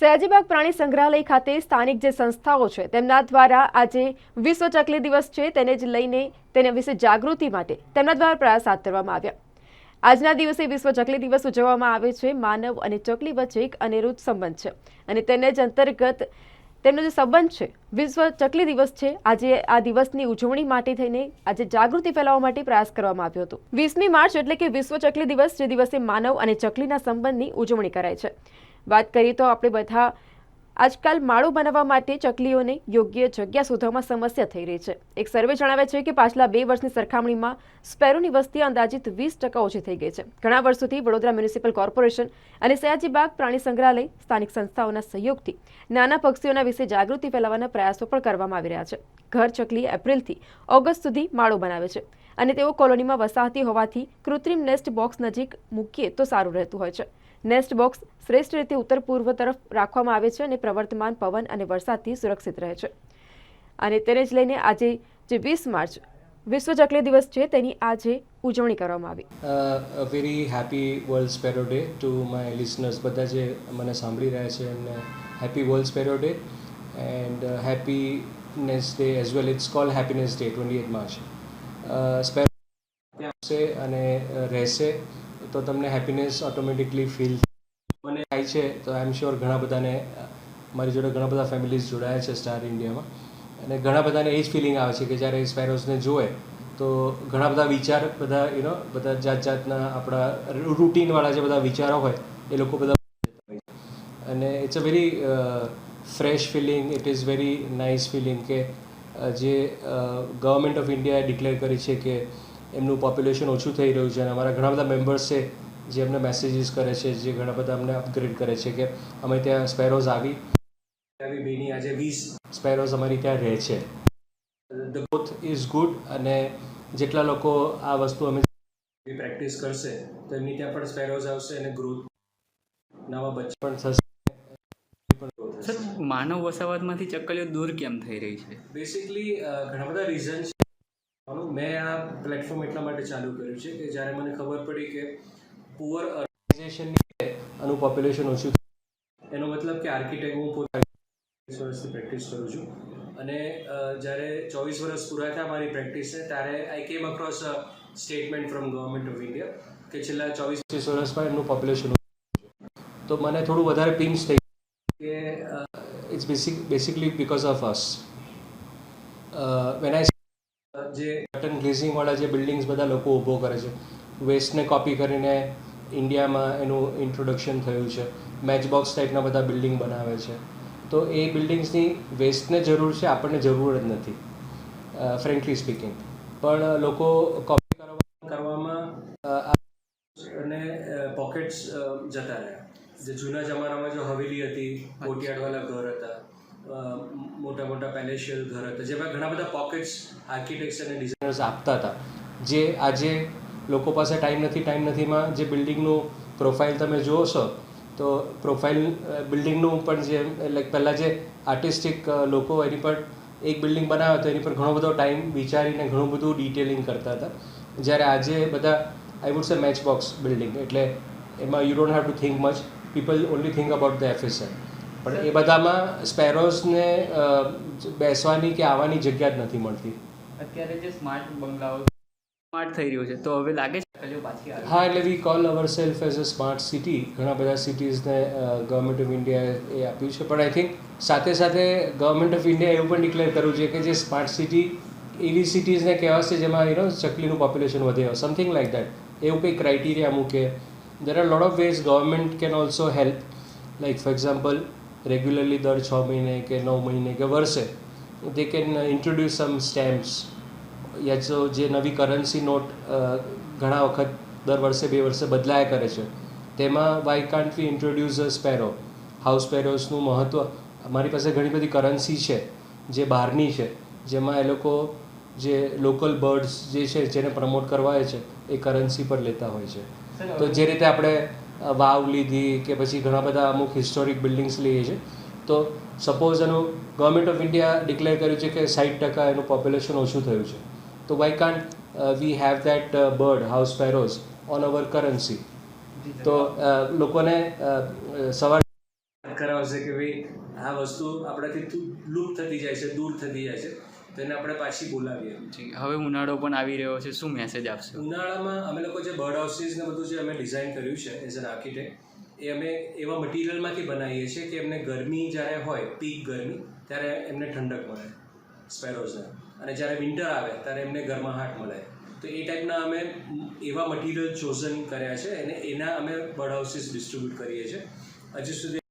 સયાજીબાગ પ્રાણી સંગ્રહાલય ખાતે સ્થાનિક જે સંસ્થાઓ છે, તેમના દ્વારા આજે વિશ્વ ચકલી દિવસ છે, તેને જ લઈને તેના વિશે જાગૃતિ માટે તેમના દ્વારા પ્રયાસ હાથ ધરવામાં આવ્યા. આજના દિવસે વિશ્વ ચકલી દિવસ ઉજવવામાં આવે છે, માનવ અને ચકલી વચ્ચે એક અનિરુદ્ધ સંબંધ છે અને તેને જ અંતર્ગત તેમનો જે સંબંધ છે, વિશ્વ ચકલી દિવસ છે, આજે આ દિવસની ઉજવણી માટે થઈને આજે જાગૃતિ ફેલાવવા માટે પ્રયાસ કરવામાં આવ્યો હતો. વીસમી માર્ચ એટલે કે વિશ્વ ચકલી દિવસ, જે દિવસે માનવ અને ચકલીના સંબંધની ઉજવણી કરાય છે. વાત કરીએ તો આપણે બધા આજકાલ માળો બનાવવા માટે ચકલીઓને યોગ્ય જગ્યા શોધવામાં સમસ્યા થઈ રહી છે. એક સર્વે જણાવે છે કે પાછલા બે વર્ષની સરખામણીમાં સ્પેરોની વસ્તી અંદાજિત વીસ ટકા ઓછી થઈ ગઈ છે. ઘણા વર્ષોથી વડોદરા મ્યુનિસિપલ કોર્પોરેશન અને સયાજીબાગ પ્રાણી સંગ્રહાલય સ્થાનિક સંસ્થાઓના સહયોગથી નાના પક્ષીઓના વિશે જાગૃતિ ફેલાવવાના પ્રયાસો પણ કરવામાં આવી રહ્યા છે. ઘર ચકલી એપ્રિલથી ઓગસ્ટ સુધી માળો બનાવે છે અને તેઓ કોલોનીમાં વસાહતી હોવાથી કૃત્રિમ નેસ્ટ બોક્સ નજીક મૂકીએ તો સારું રહેતું હોય છે. નેસ્ટ બોક્સ શ્રેષ્ઠ રીતે ઉત્તર પૂર્વ તરફ રાખવામાં આવે છે અને પ્રવર્તમાન પવન અને વરસાદથી સુરક્ષિત રહે છે. અને તેને જ લઈને આજે જે વીસ માર્ચ વિશ્વ ચકલી દિવસ છે તેની આજે ઉજવણી કરવામાં આવી. Very happy world sparrow day to my listeners બધા જે મને સાંભળી રહ્યા છે એમને happy world sparrow day and happiness day as well it's call happiness day twenty eight March sparrow અને રહેશે, તો તમને હેપીનેસ ઓટોમેટિકલી ફીલ થાય છે, તો આઈ એમ શ્યોર ઘણા બધાને, મારી જોડે ઘણા બધા ફેમિલીઝ જોડાયા છે સ્ટાર ઇન્ડિયામાં અને ઘણા બધાને એ જ ફિલિંગ આવે છે કે જ્યારે સ્પેરોઝને જોવે, તો ઘણા બધા વિચાર, બધા યુ બધા જાત જાતના આપણા રૂટીનવાળા જે બધા વિચારો હોય, એ લોકો બધા અને it's a very fresh feeling it is very nice feeling કે જે ગવર્મેન્ટ ઓફ ઇન્ડિયાએ ડિક્લેર કરી છે કે, એમનું પોપ્યુલેશન ઓછું થઈ રહ્યું છે અને અમારા ઘણા બધા મેમ્બર્સ છે જે અમને મેસેજીસ કરે છે જે ઘણા બધા અમને અપગ્રેડ કરે છે કે અમે ત્યાં સ્પેરોઝ આવી આવી બેની આજે વીસ સ્પેરોઝ અમારી ત્યાં રહે છે. ધ ગ્રોથ ઇઝ ગુડ અને જેટલા લોકો આ વસ્તુ અમે પ્રેક્ટિસ કરશે તો એમની ત્યાં પણ સ્પેરોઝ આવશે અને ગ્રોથ નવા બચ્ચા પણ થશે. સર માનવ વસાવાતમાંથી ચક્કલીઓ દૂર કેમ થઈ રહી છે? બેસિકલી ઘણા બધા રીઝન છે. મેં આ પ્લેટફોર્મ એટલા માટે ચાલુ કર્યું છે કે જ્યારે મને ખબર પડી કે પુઅર ઓર્ગેનાઇઝેશનની આનું પોપ્યુલેશન ઓછું એનો મતલબ કે આર્કિટેક્ટ હું પોતે વર્ષથી પ્રેક્ટિસ કરું છું. અને જ્યારે ચોવીસ વર્ષ પૂરા થયા મારી પ્રેક્ટિસને ત્યારે I came across statement from government of India કે છેલ્લા ચોવીસ પચીસ વર્ષમાં એમનું પોપ્યુલેશન તો મને થોડું વધારે પિંચ થઈ કે it's basic basically because of us when I જે બટન ગ્લેઝિંગવાળા જે બિલ્ડિંગ્સ બધા લોકો ઊભો કરે છે વેસ્ટને કોપી કરીને ઇન્ડિયામાં એનું ઇન્ટ્રોડક્શન થયું છે. મેચ બોક્સ ટાઈપના બધા બિલ્ડિંગ બનાવે છે. તો એ બિલ્ડિંગ્સની વેસ્ટને જરૂર છે, આપણને જરૂર જ નથી ફ્રેન્કલી સ્પીકિંગ પણ લોકો કોપી કરવા કરવામાં અને પોકેટ્સ જતા રહ્યા. જે જૂના જમાનામાં જો હવેલી હતી, કોટિયાડવાલા ઘર હતા મોટા મોટા પેલેશિયલ ઘર હતા, જેમાં ઘણા બધા પોકેટ્સ આર્કિટેક્ટ્સ અને ડિઝાઇનર્સ આપતા હતા. જે આજે લોકો પાસે ટાઈમ નથી ટાઈમ નથીમાં જે બિલ્ડિંગનું પ્રોફાઇલ તમે છો તો પ્રોફાઇલ બિલ્ડિંગનું પણ જે લાઈક પહેલાં જે આર્ટિસ્ટિક લોકો એની પર એક બિલ્ડિંગ બનાવે તો એની પર ઘણો બધો ટાઈમ વિચારીને ઘણું બધું ડિટેલિંગ કરતા હતા. જ્યારે આજે બધા I would say match box building એટલે એમાં you don't have to think much people only think about the officer પણ એ બધામાં સ્પેરોઝને બેસવાની કે આવવાની જગ્યા જ નથી મળતી. અત્યારે જે સ્માર્ટ બંગલાઓ સ્માર્ટ થઈ રહ્યું છે. તો હવે લાગે છે હા, એટલે we call our self as a smart city ઘણા બધા સિટીઝને ગવર્મેન્ટ ઓફ ઇન્ડિયાએ એ આપ્યું છે. પણ આઈ થિંક સાથે સાથે ગવર્મેન્ટ ઓફ ઇન્ડિયા એવું પણ ડિક્લેર કરવું છે કે જે સ્માર્ટ સિટી એવી સિટીઝને કહેવાશે જેમાં યુ ચકલીનું પોપ્યુલેશન વધે સમથિંગ લાઈક દેટ એવું કંઈ ક્રાઇટેરિયા મૂકે. There are lot of ways government can also help like for example regularly દર છ મહિને કે નવ મહિને કે વર્ષે they can introduce some stamps યા જો જે નવી કરન્સી નોટ ઘણા વખત દર વર્ષે બે વર્ષે બદલાયા કરે છે. તેમાં why can't we introduce a sparrow house સ્પેરોસનું મહત્ત્વ અમારી પાસે ઘણી બધી કરન્સી છે જે બહારની છે જેમાં એ લોકો જે લોકલ બર્ડ્સ જે છે જેને પ્રમોટ કરવા છે એ કરન્સી પર લેતા હોય છે. તો જે રીતે આપણે વાવ લીધી કે પછી ઘણા બધા અમુક હિસ્ટોરિક બિલ્ડિંગ્સ લઈએ છીએ તો સપોઝ એનું ગવર્મેન્ટ ઓફ ઇન્ડિયા ડિક્લેર કર્યું છે કે સાઠ ટકા એનું પોપ્યુલેશન ઓછું થયું છે. તો why can't we have that bird house sparrows on our currency તો લોકોને અ, અ, સવાર કરાવશે કે ભાઈ આ વસ્તુ આપણાથી લુપ્ત થતી જાય છે દૂર થતી જાય છે તો એને આપણે પાછી બોલાવીએ. હવે ઉનાળો પણ આવી રહ્યો છે શું મેસેજ આપશે? ઉનાળામાં અમે લોકો જે બર્ડ હાઉસીસ ને બધું જે અમે ડિઝાઇન કર્યું છે એઝ એન આર્કિટેક્ટ એ અમે એવા મટીરિયલમાંથી બનાવીએ છીએ કે એમને ગરમી જ્યારે હોય પીક ગરમી ત્યારે એમને ઠંડક મળે સ્પેરોઝને અને જ્યારે વિન્ટર આવે, ત્યારે એમને ગરમાહટ મળે. તો એ ટાઈપના અમે એવા મટીરિયલ ચોઝન કર્યા છે, અને એના અમે બર્ડ હાઉસીસ ડિસ્ટ્રીબ્યુટ કરીએ છીએ. હજી સુધી